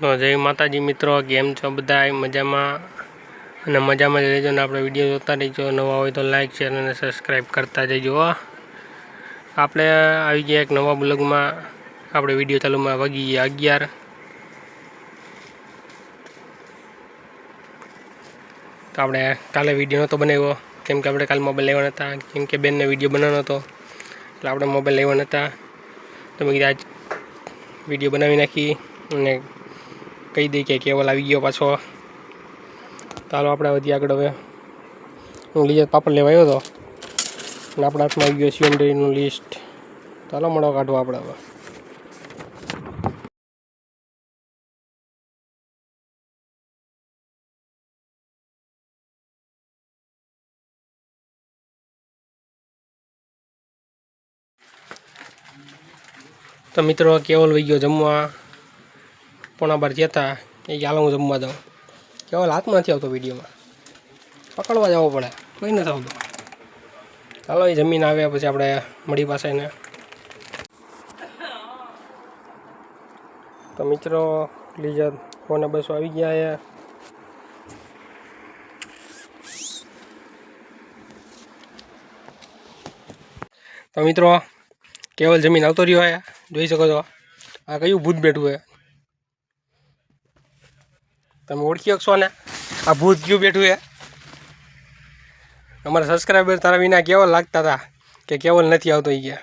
તો જય માતાજી મિત્રો, કેમ છો બધા મજામાં? અને મજામાં જ રહેજો ને આપણે વીડિયો જોતા રહીજો. નવા હોય તો લાઈક શેર અને સબસ્ક્રાઈબ કરતા જજો. આપણે આવી ગયા એક નવા બ્લોગમાં. આપણે વીડિયો ચાલુમાં વાગી ગયા અગિયાર. તો આપણે કાલે વીડિયો નહોતો બનાવ્યો. કેમ કે આપણે કાલે મોબાઈલ લેવાના હતા. કેમ કે બેનને વીડિયો બનાવવાનો હતો. એટલે આપણે મોબાઈલ લેવાના હતા. તો મેં કીધું આજ વીડિયો બનાવી નાખી અને કહી દઈ કે કેવલ આવી ગયો પાછો. ચાલો આપણે વધી આગળ હવે. હું લીજે પાપડ લેવા આવ્યો હતો. અને આપણા હાથમાં આવી ગયો સીએમડીનું લિસ્ટ ચાલો મળો કાઢવો આપણે હવે. તો મિત્રો, કેવલ વહી ગયો જમવા. પોણા બાર જતા એ કે હું જમવા જાઉં. કેવલ હાથમાં નથી આવતો વિડીયોમાં. પકડવા જવો પડે. કોઈ નથી આવતું. ચાલો એ જમીન આવ્યા પછી આપણે મળી પાસે ને તો મિત્રો લીજર ફોને બસો આવી ગયા છે. તો મિત્રો, કેવલ જમીન આવતો રહ્યો આયા જોઈ શકો છો. આ કયું ભૂત બેઠું હે તમે ઓળખી શકશો ને આ ભૂત ગયું બેઠું એ અમારા સબસ્ક્રાઈબર તારા વિના કેવલ લાગતા હતા કે કેવલ નથી આવતો એ ગયા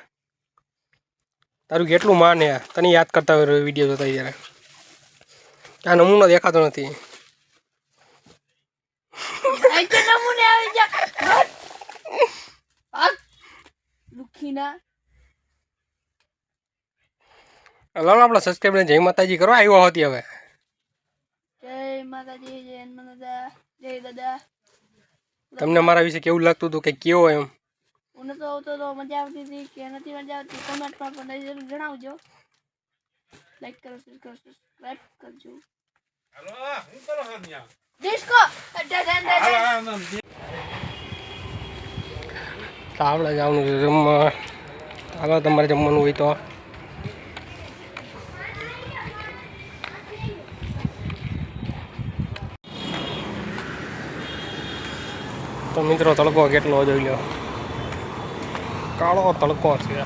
તારું કેટલું માન હે તને યાદ કરતા હોય વીડિયો જોતા ત્યારે. આ નમૂનો દેખાતો નથી. લાલો આપણા સબસ્ક્રાઈબરને જય માતાજી કરવા આવ્યો હતી હવે. જય માતાજી જય દાદા જય દાદા તમને મારા વિશે કેવું લાગતું હતું કે કેવો એમ? હું તો આવતો તો મજા આવતી હતી કે નથી મજા આવતી કોમેન્ટમાં પણ જરૂર જણાવજો. લાઈક કરો શેર કરો સબસ્ક્રાઇબ કરજો. ડિસ્કો તો આપણે જવાનું છે જમવા. ચાલો તમારે જમવાનું હોય તો. તો મિત્રો તડકો કેટલો જોઈ લો. કાળો તડકો છે.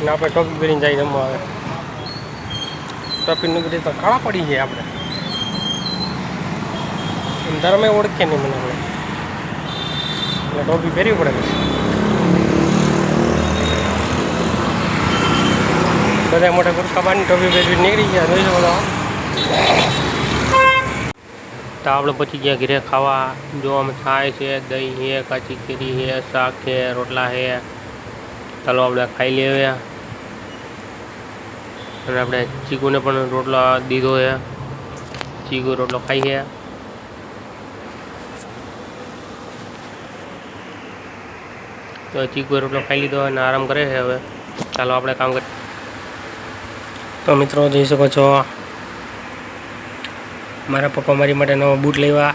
અને આપણે ટોપી પહેરીને જાય જમવા આવે. ટોપી નીકળી તો કાળા પડી જાય આપણે. ધર્મે ઓળખે નહીં મને હવે. એટલે ટોપી પહેરવી પડે પછી. બધા મોટા ગુરકા બાની ટોપી પહેરવી નીકળી ગયા. જોઈ શકો. તો આપણે પછી જ્યાં ઘરે ખાવા જોવામાં થાય છે, દહીં છે કાચી કેરી છે શાક છે રોટલા છે ચાલો આપણે ખાઈ લઈએ અને આપણે ચીકુને પણ રોટલો દીધો છે ચીકુ રોટલો ખાઈ છે તો ચીકુ રોટલો ખાઈ લીધો અને આરામ કરે છે હવે. ચાલો આપણે કામ કરીએ તો મિત્રો, જોઈ શકો છો મારા પપ્પા મારી માટે નવો બૂટ લેવા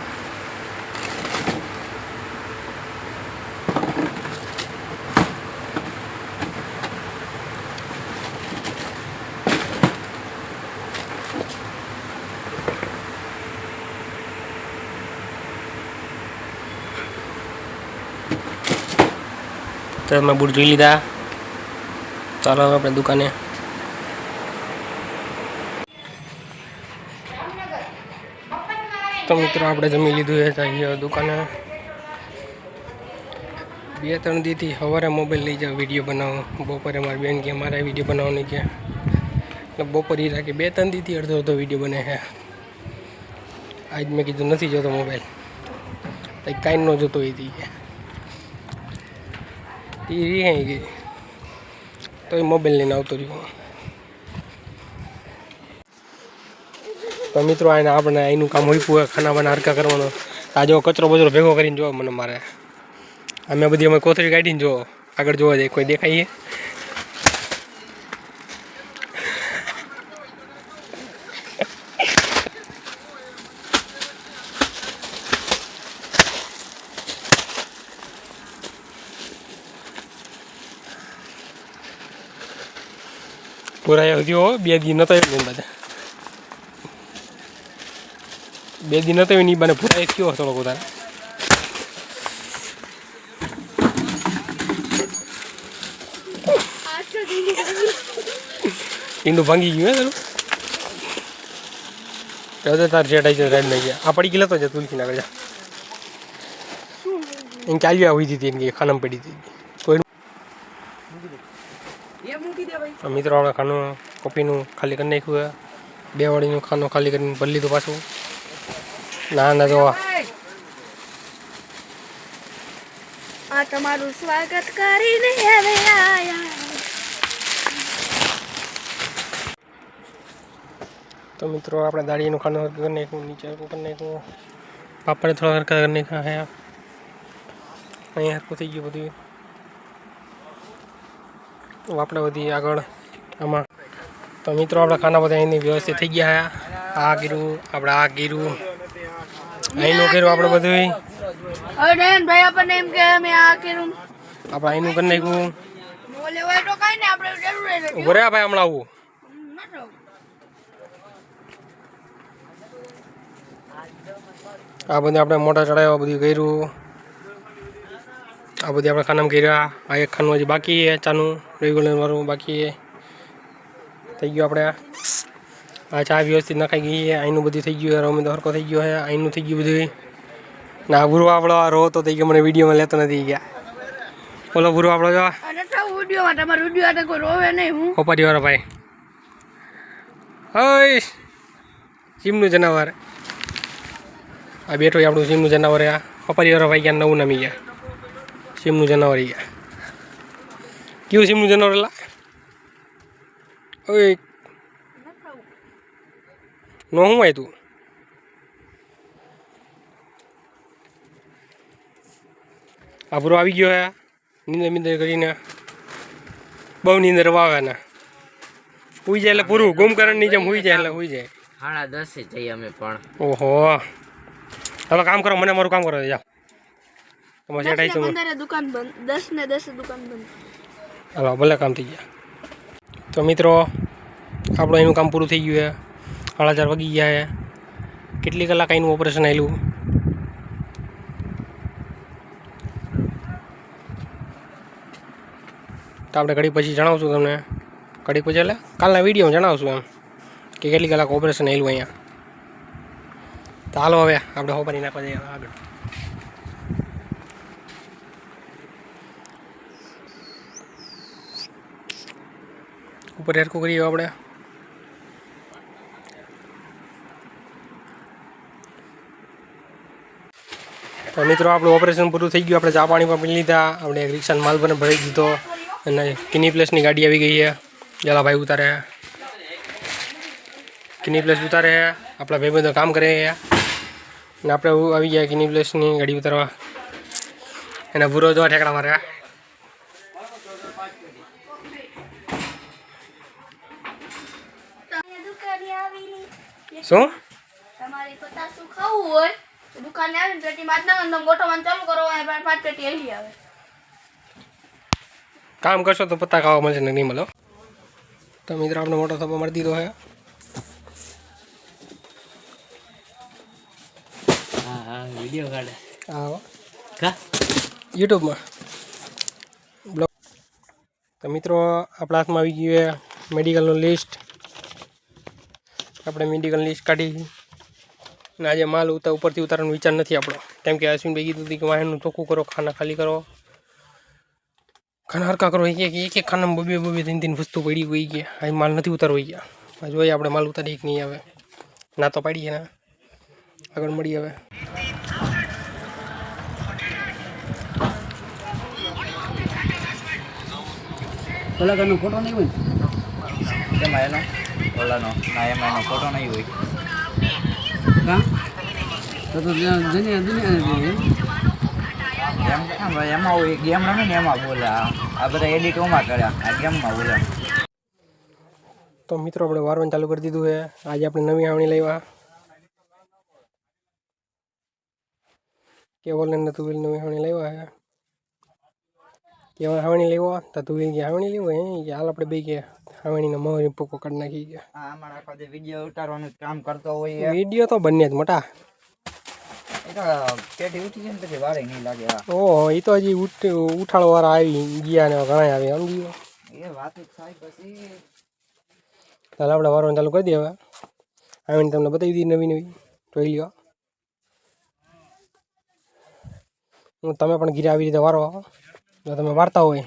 તો મેં બૂટ જોઈ લીધા ચાલો હવે આપણે દુકાને તો મિત્રો આપણે જમી લીધું એ અહીંયા દુકાને. બે ત્રણ દીથી સવારે મોબાઈલ લઈ જાઓ વીડિયો બનાવો. બપોરે મારી બેન કે મારે વીડિયો બનાવવાની છે એટલે બપોરે એ રાખી બે ત્રણ દીથી અડધો અડધો વીડિયો બને છે. આજ મેં કીધું નથી જોતો મોબાઈલ કંઈ કાંઈ ન જોતો એ તી કે. એ રહી ગઈ તો એ મોબાઈલ લઈને આવતો રહ્યો. તો મિત્રો આને આપણે એનું કામ હોય પૂરે ખાના બાના હરકા કરવાનો. આ જો કચરો બચરો ભેગો કરીને જોવો મને મારે. અમે બધી અમે કોથળી કાઢીને જો આગળ જોવા જાય કોઈ દેખાઈએ? પૂરા થયો બે દી નતા બધા. બે દિન હતો એની બને ભૂરાઈ થયો થોડો તારે ઈંડું ભાંગી ગયું હે તારું તાર જેટાઈ છે રેડ નહીં ગયા. આ પડી ગયેલા તો છે તુલસી ના જા એમ ચાલી આવી હતી એની ખાનામાં પડી હતી મિત્રો આપણે ખાનું કોપીનું ખાલી કરી નાખ્યું બે વાળીનું ખાનું ખાલી કરીને ભરી લીધું પાછું. ના ના તો આ તમારું સ્વાગત કરીને હવે આયા. તો મિત્રો આપણે દાળીનું ખાનું હરકત કરી એક નીચે હરકું કરી નાખ્યું. પાપડ થોડા હરકત કરીને ખાયા હે. અહીંયા હરકું થઈ ગયું બધું. હવે આપણે બધી આગળ આમાં. તો મિત્રો આપણા ખાના બધા અહીંની વ્યવસ્થિત થઈ ગયા આ ગીરું આપણે આ કર્યું અહીંનું કર્યું આપણે બધું હવે નયન ભાઈ આપણને એમ કે અમે આ કર્યું. આપણે અહીંનું કરી નાખ્યું. બોલે હોય તો કઈ ને આપણે જરૂર ઊભો રહ્યા ભાઈ હમણાં આવું. આ બધું આપણે મોટા ચડાવ્યા બધું કર્યું. આ બધી આપણે ખાનામાં કર્યા. આ એક ખાનું હજી બાકી છે ચાનું. રેગ્યુલર વાળું બાકી થઈ ગયું આપણે આ ચા વ્યવસ્થિત નખાઈ ગઈ છે. આઈનું બધું થઈ ગયું છે. રમે ધરકો થઈ ગયો છે. આઈનું થઈ ગયું બધું. ના ભૂરો આપણો આ રો તો થઈ ગયો. મને વિડીયોમાં લેતો નથી ગયા. બોલો ભૂરો આપણો જો. હોપારી વાળો ભાઈ. હોય સીમનું જનાવર. આ બેઠો આપણું સીમનું જનાવર આ. હોપારી વાળો ભાઈ ગયા નવું નામી ગયા. સીમનું જનાવર ગયા. કયું સીમનું જનાવર લા ઓય નો હું આવ્યું તું આબરો આવી ગયો હે. નીંદર મીંદર કરીને. બહુ નીંદર વાવે ને હુઈ જાય એટલે પૂરું. ગુમકરણની જેમ હુઈ જાય એટલે હુઈ જાય. સાડા દસે જઈએ અમે પણ. ઓહો. હવે કામ કરો. મને મારું કામ કરો. જાઓ. તમારે સેટ આવી છું દુકાન બંધ. દસ ને દસે દુકાન બંધ. હાલો ભલે કામ થઈ ગયા. તો મિત્રો આપણું એનું કામ પૂરું થઈ ગયું છે સાડા ચાર વાગી ગયા કેટલી કલાક એનું ઓપરેશન આવેલું તો આપણે ઘડી પછી જણાવશું તમને. ઘડી પછી એટલે કાલના વિડીયોમાં જણાવશું એમ કે કેટલી કલાક ઓપરેશન આવેલું અહીંયા. તો હાલો હવે આપણે હોપારી નાખવા જઈએ આગળ. ઉપર હેરકું કરીએ આપણે. તો મિત્રો આપણું ઓપરેશન પૂરું થઈ ગયું. આપણે ચા પાણી પણ પી લીધા. આપણે એક રિક્ષાનો માલ પણ ભરી દીધો. અને કિની પ્લેસની ગાડી આવી ગઈ છે. જલાભાઈ ઉતારે કિની પ્લેસ ઉતારે આપણા ભાઈબંધો કામ કરે અને આપણે આવી ગયા કિની પ્લેસની ગાડી ઉતારવા. એના ભૂરો જોવા ઠેકડા મારે શું? તમારે ખાવું હોય. દુકાને આવીને પેટી માં ના તમે ગોઠવવાનું ચાલુ કરો અને પાંચ પેટી હેલી આવે. કામ કરશો તો પત્તા ખાવા મળશે ને નહીં મળો હો. તો મિત્રો આપણે મોટો થપ્પો મારી દીધો હે. હા હા વીડિયો કાઢે. કા? યુટ્યુબમાં. બ્લોગ તો મિત્રો આપણા હાથમાં આવી ગયું છે મેડિકલનું લિસ્ટ આપણે મેડિકલ લિસ્ટ કાઢી. અને આજે માલ ઉતા ઉપરથી ઉતારવાનો વિચાર નથી આપણો. કેમ કે અશ્વિનભાઈ કીધું હતું કે વાહનનું ચોખ્ખું કરો ખાના ખાલી કરો. ખાના હરકા કરો. એક એક એક ખાનામાં બબે બબે ત્રણ ત્રણ વસ્તુ પડી ગઈ ગયા આ માલ નથી ઉતારવો ગયા જોઈએ આપણે માલ ઉતારી કે નહીં આવે ના તો પાડીએ ને. આગળ મળી હવે. કલાકારનો ફોટો નહીં હોય એમાં એનો ઓલાનો ના એમાં એનો ફોટો નહીં હોય. કાં? તો એમ એમાં હોય ગેમ રમે ને એમાં બોલે આ. બધા એડિટ ઓમાં કર્યા આ ગેમમાં બોલે. તો મિત્રો આપણે વારવાનું ચાલુ કરી દીધું છે. આજે આપણે નવી આવણી લેવા કેવલ ને તુવેલ નવી આવણી લેવા છે. કેવલ આવણી લેવો તો તુવેલ કે આવણી લેવો હે હાલ આપણે બે કે હાવણીનો મોહરી પોકો કાઢી નાખી ગયા. આ આમાં આખો જે વીડિયો ઉતારવાનું કામ કરતો હોય વીડિયો તો બંને જ મોટા. એ તો પેટી ઉઠી જાય ને પછી વારે નહીં લાગે ઓહો એ તો હજી ઉઠ ઉઠાડવાળા આવી ગયા ને ઘણા આવી સમજી ગયો. એ વાત જ થાય પછી. ચાલ આપણે વારવાનું ચાલુ કરી દઈએ હવે આવીને તમને બતાવી દીધી નવી નવી. જોઈ લ્યો. હું તમે પણ ઘીરે આવી રીતે વારો. જો તમે વાર્તા હોય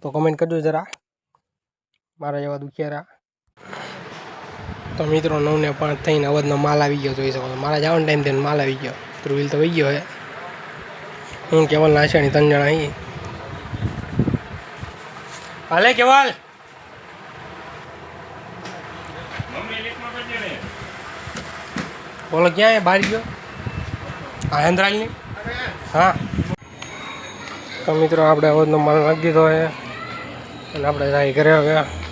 તો કમેન્ટ કરજો જરા. મારા જેવા દુખિયારા. તો મિત્રો નવ ને પાંચ થઈને અવધનો માલ આવી ગયો જોઈ શકો મારા જવાનો ટાઈમ થઈને માલ આવી ગયો. ધ્રુવીલ તો વહી ગયો હે. હું કેવલ નાશાણી ત્રણ જણા અહીં હાલે કેવલ? બોલો, ક્યાં બહાર ગયો? હા હેન્દ્રાલની? હા. તો મિત્રો, આપણે અવધનો માલ નાખી દીધો છે અને આપણે જાય ઘરે હવે.